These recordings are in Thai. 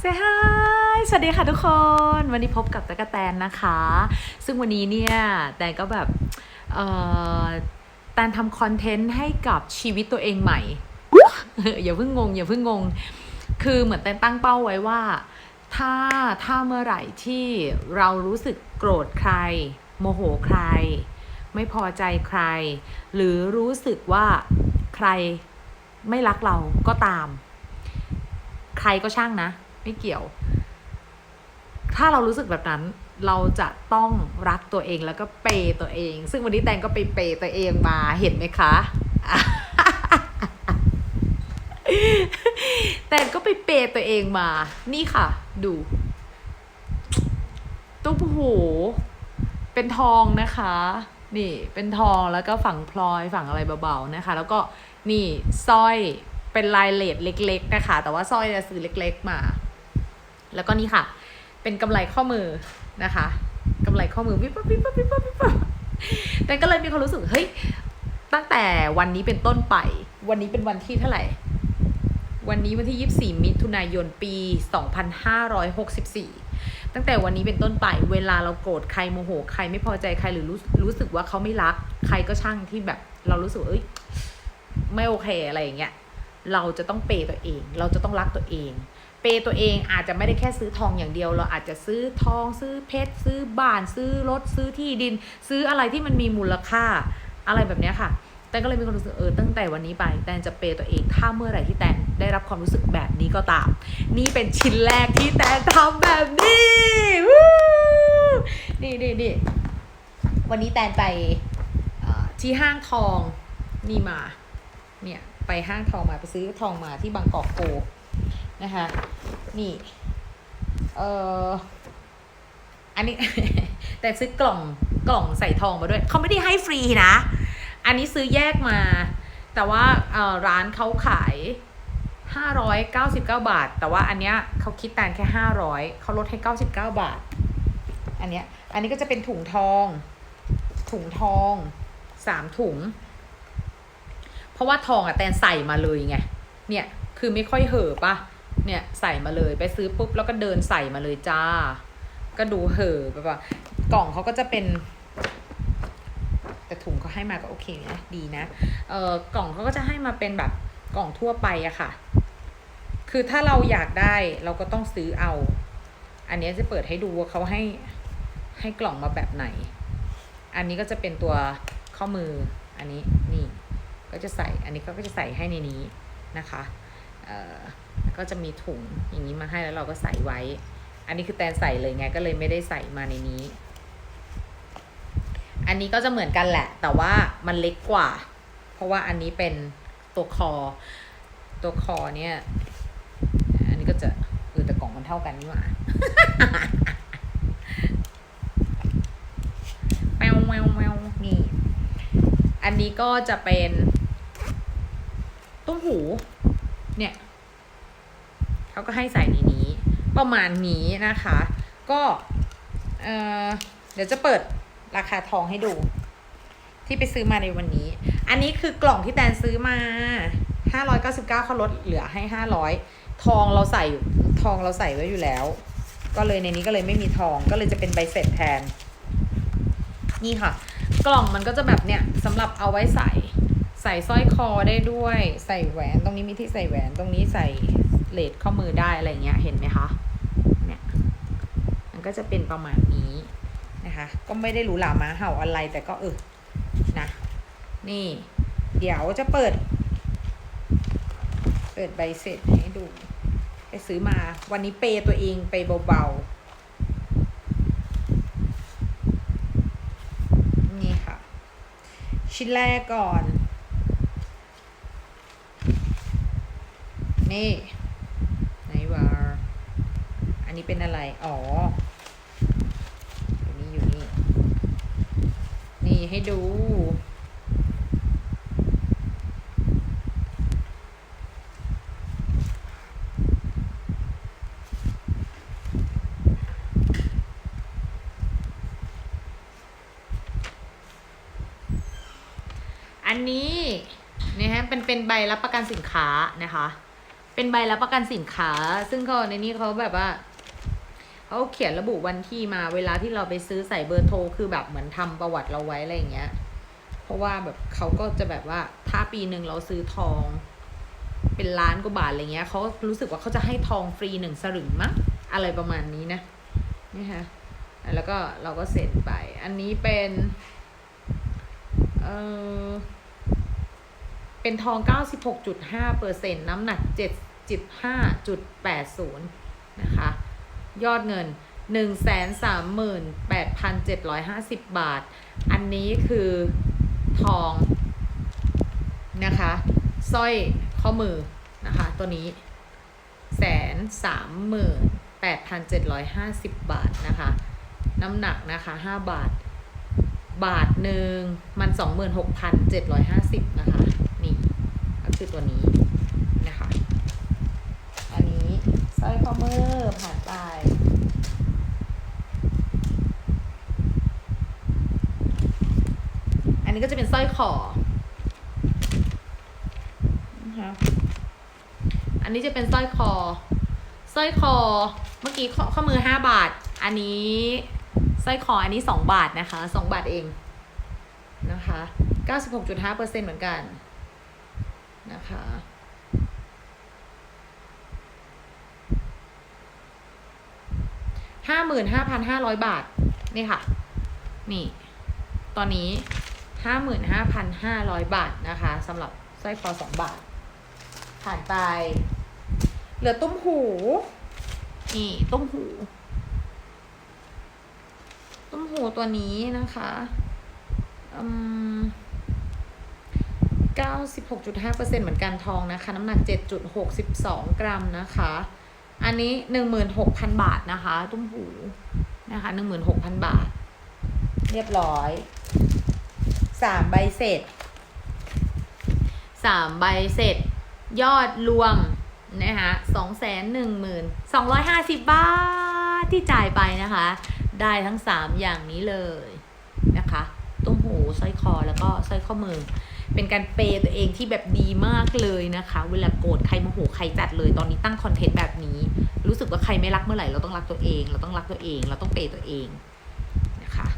เซฮายสวัสดีค่ะทุกคน วันนี้พบกับตะกะแตนนะคะ ซึ่งวันนี้เนี่ยแตนก็แบบเอ่อแตนทำคอนเทนต์ให้กับชีวิตตัวเองใหม่ อย่าเพิ่งงง อย่าเพิ่งงง คือเหมือนแตนตั้งเป้าไว้ว่า ถ้าถ้าเมื่อไหร่ที่เรารู้สึกโกรธใคร โมโหใคร ไม่พอใจใคร หรือรู้สึกว่าใครไม่รักเราก็ตาม ใครก็ช่างนะ ไม่เกี่ยว ถ้าเรารู้สึกแบบนั้น เราจะต้องรักตัวเองแล้วก็เปย์ตัวเอง ซึ่งวันนี้แตงก็ไปเปย์ตัวเองมาเห็นไหมคะแตงก็ไปเปย์ตัวเองมา นี่ค่ะ ดูตุ้มหู เป็นทองนะคะ นี่เป็นทองแล้วก็ฝั่งพลอยฝั่งอะไรเบาๆนะคะ แล้วก็นี่สร้อยเป็นลายเลดเล็ก ๆ นะคะ แต่ว่าสร้อยจะซื้อเล็ก ๆ มา แล้วก็นี่ค่ะ เป็นกำไรข้อมือนะคะกำไรข้อมือวิบวับวิบวับวิบวับวิบวับแต่ก็เลยมีความรู้สึกเฮ้ยตั้งแต่วันนี้เป็นต้นไป วันนี้เป็นวันที่เท่าไหร่ วันนี้วันที่ 24 มิถุนายนปี 2564 ตั้งแต่วันนี้เป็นต้นไป เวลาเราโกรธใครโมโหใครไม่พอใจใครหรือรู้รู้สึกว่าเขาไม่รัก ใครก็ช่างที่แบบ เรารู้สึกเอ้ยไม่โอเคอะไรอย่างเงี้ย เราจะต้องเปย์ตัวเอง เราจะต้องรักตัวเอง เปย์ตัวเองอาจจะไม่ได้แค่ซื้อทองอย่างเดียวเราอาจจะซื้อทองซื้อเพชรซื้อบ้านซื้อรถซื้อที่ดิน ซื้ออะไรที่มันมีมูลค่าอะไรแบบนี้ค่ะแตนก็เลยมีความรู้สึกเออตั้งแต่วันนี้ไปแตนจะเปย์ตัวเองถ้าเมื่อไหร่ที่แตนได้รับความรู้สึกแบบนี้ก็ตาม นี่เป็นชิ้นแรกที่แตนทำแบบนี้วู้นี่นี่นี่วันนี้แตนไปที่ห้างทองนี่มาเนี่ยไปห้างทองมาไปซื้อทองมาที่บางกอกโก นะคะ นี่ เอออันนี้ แต่ซื้อกล่องกล่องใส่ทองมาด้วย เขาไม่ได้ให้ฟรีนะ อันนี้ซื้อแยกมา แต่ว่าร้านเขาขาย 599 บาท แต่ว่าอันเนี้ยเขาคิดแตนแค่ 500เขาลดให้ 99 บาท อันเนี้ย อันนี้ก็จะเป็นถุงทอง ถุงทองสามถุง เพราะว่าทองอะแตนใส่มาเลยไง เนี่ย คือไม่ค่อยเห่อะปะ เนี่ยใส่มาเลยไปซื้อปุ๊บแล้วก็เดินใส่มาเลยจ้า ก็ดูเห่อแบบว่ากล่องเขาก็จะเป็น แต่ถุงเขาให้มาก็โอเคนะดีนะเออกล่องเขาก็จะให้มาเป็นแบบกล่องทั่วไปอะค่ะ คือถ้าเราอยากได้เราก็ต้องซื้อเอา อันนี้จะเปิดให้ดูว่าเขาให้ให้กล่องมาแบบไหน อันนี้ก็จะเป็นตัวข้อมืออันนี้นี่ ก็จะใส่อันนี้ก็จะใส่ให้ในนี้นะคะ ก็จะมีถุงอย่างนี้มาให้แล้วเราก็ใส่ไว้ อันนี้คือแตนใส่เลยไงก็เลยไม่ได้ใส่มาในนี้ อันนี้ก็จะเหมือนกันแหละ แต่ว่ามันเล็กกว่า เพราะว่าอันนี้เป็นตัวคอ ตัวคอเนี่ย อันนี้ก็จะเออแต่กล่องมันเท่ากันนี่หว่าแมวแมวแมวนี่ อันนี้ก็จะเป็นตุ้มหู เนี่ยเขาก็ให้ใส่ในนี้ ประมาณนี้นะคะ ก็เออเดี๋ยวจะเปิดราคาทองให้ดู ที่ไปซื้อมาในวันนี้ อันนี้คือกล่องที่แตนซื้อมา 599เขาลดเหลือให้ 500 ทองเราใส่อยู่ทองเราใส่ไว้อยู่แล้ว ก็เลยในนี้ก็เลยไม่มีทองก็เลยจะเป็นใบเสร็จแทน นี่ค่ะ กล่องมันก็จะแบบเนี่ยสำหรับเอาไว้ใส่ ใส่สร้อยคอได้ด้วย ใส่แหวนตรงนี้มีที่ใส่แหวนตรงนี้ใส่เลดข้อมือได้อะไรเงี้ยเห็นไหมคะเนี่ยมันก็จะเป็นประมาณนี้นะคะ ก็ไม่ได้หรูหรามาเห่าอะไรแต่ก็เออนะ นี่ เดี๋ยวจะเปิด เปิดใบเสร็จให้ดู ไปซื้อมาวันนี้เปย์ตัวเองไปเบาๆ นี่ค่ะ ชิ้นแรกก่อน ไหนวะอันนี้เป็นอะไร อ๋ออยู่นี่อยู่นี่ นี่ให้ดู อันนี้นะฮะเป็นเป็นใบรับประกันสินค้านะคะ เป็นใบรับประกันสินค้า ซึ่งเขาในนี้เขาแบบว่าเขาเขียนระบุวันที่มาเวลาที่เราไปซื้อใส่เบอร์โทรคือแบบเหมือนทำประวัติเราไว้อะไรอย่างเงี้ย เพราะว่าแบบเขาก็จะแบบว่าถ้าปีหนึ่งเราซื้อทอง เป็นล้านกว่าบาทอะไรเงี้ยเขารู้สึกว่าเขาจะให้ทองฟรีหนึ่งสลึงมั้งอะไรประมาณนี้นะนี่ฮะแล้วก็เราก็เสร็จไป อันนี้เป็น เออ เป็นทอง 96.5เปอร์เซ็นต์น้ำหนัก 7.5.80 นะคะ ยอดเงิน 138,750 บาท อันนี้คือทองนะคะสร้อยข้อมือนะคะ ตัวนี้แสนสามหมื่นแปดพันเจ็ดร้อยห้าสิบบาทนะคะ น้ำหนักนะคะห้าบาท บาทหนึ่งมันสองหมื่นหกพันเจ็ดร้อยห้าสิบนะคะ คือตัวนี้นะคะ อันนี้สร้อยข้อมือผ่านไปอันนี้ก็จะเป็นสร้อยคอนะคะอันนี้จะเป็นสร้อยคอสร้อยคอ เมื่อกี้ข้อข้อมือห้าบาท อันนี้สร้อยคออันนี้สองบาทนะคะสองบาทเองนะคะเก้าสิบหกจุดห้าเปอร์เซ็นเหมือนกัน นะคะ ห้าหมื่นห้าพันห้าร้อยบาท นี่ค่ะ นี่ ตอนนี้ห้าหมื่นห้าพันห้าร้อยบาทนะคะสำหรับสร้อยคอสองบาท ผ่านไป เหลือตุ้มหู นี่ตุ้มหู ตุ้มหูตัวนี้นะคะ อืม 96.5%เหมือนกันทองนะคะ น้ำหนัก 7.62 กรัมนะคะ อันนี้ 16,000 บาทนะคะ ตุ้มหูนะคะ 16,000 บาท เรียบร้อยสามใบเสร็จสามใบเสร็จ ยอดรวมนะคะสองแสนหนึ่งหมื่นสองร้อยห้าสิบบาทที่จ่ายไปนะคะ ได้ทั้งสามอย่างนี้เลยนะคะ ตุ้มหูสร้อยคอแล้วก็สร้อยข้อมือ เป็นการเปย์ตัวเองที่แบบดีมากเลยนะคะ เวลาโกรธใครโมโหใครจัดเลย ตอนนี้ตั้งคอนเทนต์แบบนี้ รู้สึกว่าใครไม่รักเมื่อไหร่เราต้องรักตัวเอง เราต้องรักตัวเอง เราต้องเปย์ตัวเองนะคะ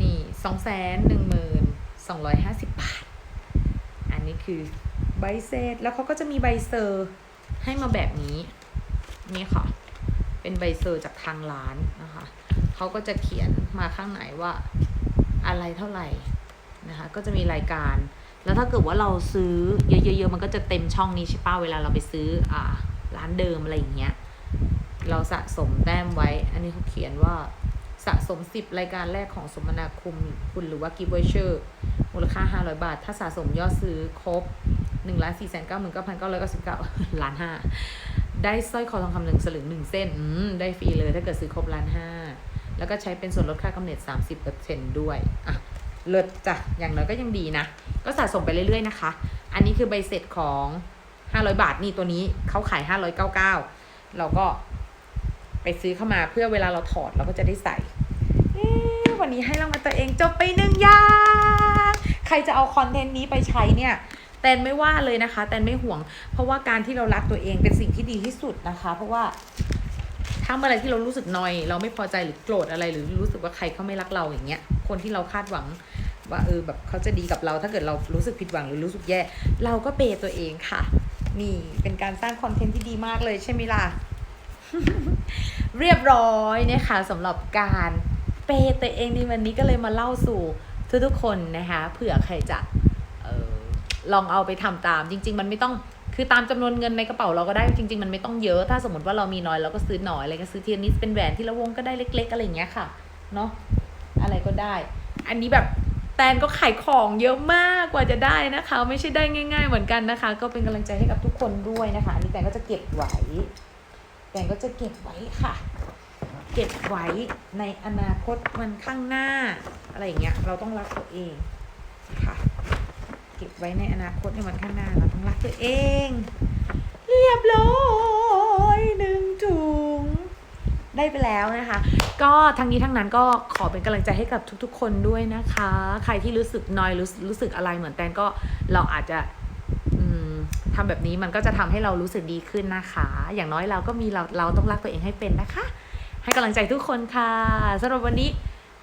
นี่สองแสนหนึ่งหมื่นสองร้อยห้าสิบบาท อันนี้คือใบเสร็จแล้วเขาก็จะมีใบเซอร์ให้มาแบบนี้ นี่ค่ะ เป็นใบเซอร์จากทางร้านนะคะ เขาก็จะเขียนมาข้างไหนว่าอะไรเท่าไหร่ นะคะ ก็จะมีรายการ แล้วถ้าเกิดว่าเราซื้อเยอะๆมันก็จะเต็มช่องนี้ใช่ป้าเวลาเราไปซื้ออ่าร้านเดิมอะไรอย่างเงี้ย เราสะสมแต้มไว้ อันนี้เขาเขียนว่าสะสม 10 รายการแรกของสมนาคุณคุณหรือว่ากิฟต์วอเชอร์มูลค่า 500 บาท ถ้าสะสมยอดซื้อครบ1ล้าน4 9 9 9 9 9 9ล้านห้าได้สร้อยคอทองคำหนึ่งสลึงหนึ่งเส้นอืมได้ฟรีเลยถ้าเกิดซื้อครบล้านห้าแล้วก็ใช้เป็นส่วนลดค่ากำเนิด 30%ด้วยอะ เลิศจ้ะ อย่างน้อยก็ยังดีนะ ก็สะสมไปเรื่อยๆนะคะ อันนี้คือใบเสร็จของ 500 บาทนี่ตัวนี้เขาขาย 599 เราก็ไปซื้อเข้ามาเพื่อเวลาเราถอดเราก็จะได้ใส่ วันนี้ให้รางวัลตัวเองจบไปหนึ่งอย่างใครจะเอาคอนเทนต์นี้ไปใช้เนี่ยแตนไม่ว่าเลยนะคะ แตนไม่ห่วง เพราะว่าการที่เรารักตัวเองเป็นสิ่งที่ดีที่สุดนะคะ เพราะว่าถ้าเมื่อไรที่เรารู้สึกนอย เราไม่พอใจหรือโกรธอะไรหรือรู้สึกว่าใครเขาไม่รักเราอย่างเงี้ย คนที่เราคาดหวัง ว่าเออแบบเขาจะดีกับเราถ้าเกิดเรารู้สึกผิดหวังหรือรู้สึกแย่ เราก็เปย์ตัวเองค่ะ นี่เป็นการสร้างคอนเทนต์ที่ดีมากเลยใช่ไหมล่ะ เรียบร้อยนะคะสำหรับการเปย์ตัวเองในวันนี้ก็เลยมาเล่าสู่ทุกๆคนนะคะเผื่อใครจะออลองเอาไปทำตาม จริง ๆ มันไม่ต้องคือตามจำนวนเงินในกระเป๋าเราก็ได้จริง ๆ มันไม่ต้องเยอะ ถ้าสมมติว่าเรามีน้อยเราก็ซื้อน้อยอะไรก็ซื้อเทีละนิดเป็นแหวนที่ละวงก็ได้เล็ก ๆ อะไรอย่างเงี้ยค่ะ เนาะ ก็ได้ อันนี้แบบแตนก็ขายของเยอะมากกว่าจะได้นะคะ ไม่ใช่ได้ง่าย ๆ เหมือนกันนะคะ ก็เป็นกำลังใจให้กับทุกคนด้วยนะคะ อันนี้แตนก็จะเก็บไว้ แตนก็จะเก็บไว้ค่ะ เก็บไว้ในอนาคตวันข้างหน้า อะไรอย่างเงี้ย เราต้องรักตัวเองค่ะ เก็บไว้ในอนาคตในวันข้างหน้าเราต้องรักตัวเอง เรียบร้อยหนึ่งถุง ได้ไปแล้วนะคะ ก็ทั้งนี้ทั้งนั้นก็ขอเป็นกำลังใจให้กับทุกๆ คนด้วยนะคะ ใครที่รู้สึกนอยรู้รู้สึกอะไรเหมือนแตนก็เราอาจจะอืมทำแบบนี้มันก็จะทำให้เรารู้สึกดีขึ้นนะคะ อย่างน้อยเราก็มีเราเราต้องรักตัวเองให้เป็นนะคะ ให้กำลังใจทุกคนค่ะสำหรับวันนี้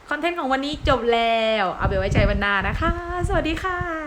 คอนเทนต์ของวันนี้จบแล้ว เอาไปไว้ใจวันหนานะคะ สวัสดีค่ะ